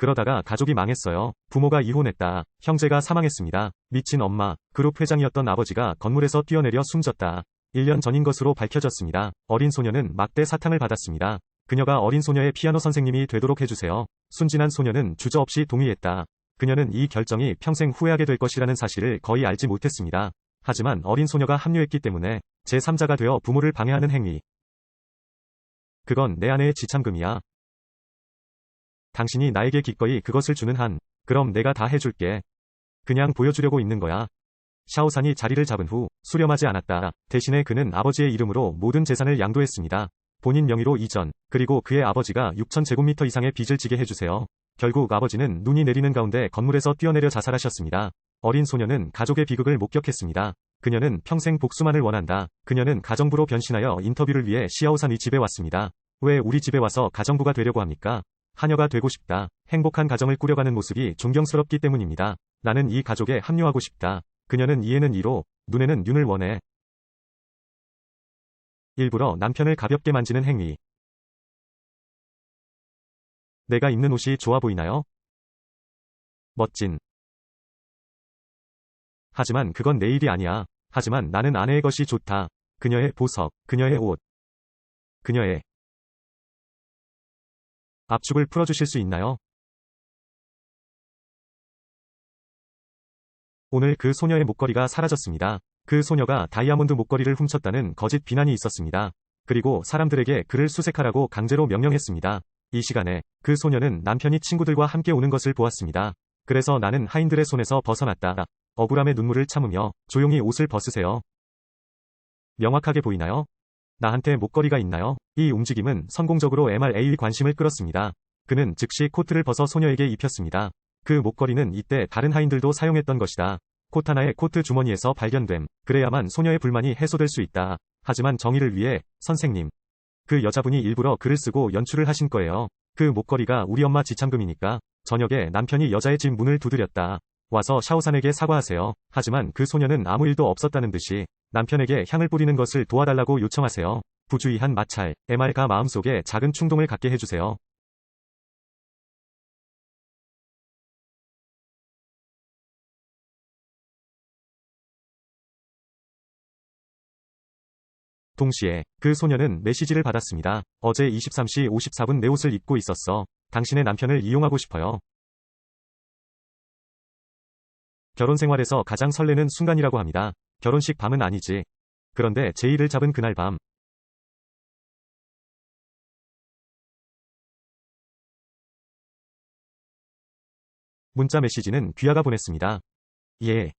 그러다가 가족이 망했어요. 부모가 이혼했다. 형제가 사망했습니다. 미친 엄마, 그룹 회장이었던 아버지가 건물에서 뛰어내려 숨졌다. 1년 전인 것으로 밝혀졌습니다. 어린 소녀는 막대 사탕을 받았습니다. 그녀가 어린 소녀의 피아노 선생님이 되도록 해주세요. 순진한 소녀는 주저없이 동의했다. 그녀는 이 결정이 평생 후회하게 될 것이라는 사실을 거의 알지 못했습니다. 하지만 어린 소녀가 합류했기 때문에 제3자가 되어 부모를 방해하는 행위. 그건 내 아내의 지참금이야. 당신이 나에게 기꺼이 그것을 주는 한, 그럼 내가 다 해줄게. 그냥 보여주려고 있는 거야. 샤오산이 자리를 잡은 후 수렴하지 않았다. 대신에 그는 아버지의 이름으로 모든 재산을 양도했습니다. 본인 명의로 이전, 그리고 그의 아버지가 6,000제곱미터 이상의 빚을 지게 해주세요. 결국 아버지는 눈이 내리는 가운데 건물에서 뛰어내려 자살하셨습니다. 어린 소녀는 가족의 비극을 목격했습니다. 그녀는 평생 복수만을 원한다. 그녀는 가정부로 변신하여 인터뷰를 위해 시아오산의 집에 왔습니다. 왜 우리 집에 와서 가정부가 되려고 합니까? 하녀가 되고 싶다. 행복한 가정을 꾸려가는 모습이 존경스럽기 때문입니다. 나는 이 가족에 합류하고 싶다. 그녀는 이에는 이로, 눈에는 윤을 원해. 일부러 남편을 가볍게 만지는 행위. 내가 입는 옷이 좋아 보이나요? 멋진. 하지만 그건 내 일이 아니야. 하지만 나는 아내의 것이 좋다. 그녀의 보석, 그녀의 옷, 그녀의 압축을 풀어주실 수 있나요? 오늘 그 소녀의 목걸이가 사라졌습니다. 그 소녀가 다이아몬드 목걸이를 훔쳤다는 거짓 비난이 있었습니다. 그리고 사람들에게 그를 수색하라고 강제로 명령했습니다. 이 시간에 그 소녀는 남편이 친구들과 함께 오는 것을 보았습니다. 그래서 나는 하인들의 손에서 벗어났다. 억울함의 눈물을 참으며 조용히 옷을 벗으세요. 명확하게 보이나요? 나한테 목걸이가 있나요? 이 움직임은 성공적으로 MRA의 관심을 끌었습니다. 그는 즉시 코트를 벗어 소녀에게 입혔습니다. 그 목걸이는 이때 다른 하인들도 사용했던 것이다. 코타나의 코트 주머니에서 발견됨. 그래야만 소녀의 불만이 해소될 수 있다. 하지만 정의를 위해, 선생님. 그 여자분이 일부러 글을 쓰고 연출을 하신 거예요. 그 목걸이가 우리 엄마 지참금이니까. 저녁에 남편이 여자의 집 문을 두드렸다. 와서 샤오산에게 사과하세요. 하지만 그 소녀는 아무 일도 없었다는 듯이 남편에게 향을 뿌리는 것을 도와달라고 요청하세요. 부주의한 마찰, MR가 마음속에 작은 충동을 갖게 해주세요. 동시에 그 소녀는 메시지를 받았습니다. 어제 23시 54분 내 옷을 입고 있었어. 당신의 남편을 이용하고 싶어요. 결혼 생활에서 가장 설레는 순간이라고 합니다. 결혼식 밤은 아니지. 그런데 제의를 잡은 그날 밤. 문자 메시지는 귀하가 보냈습니다. 예.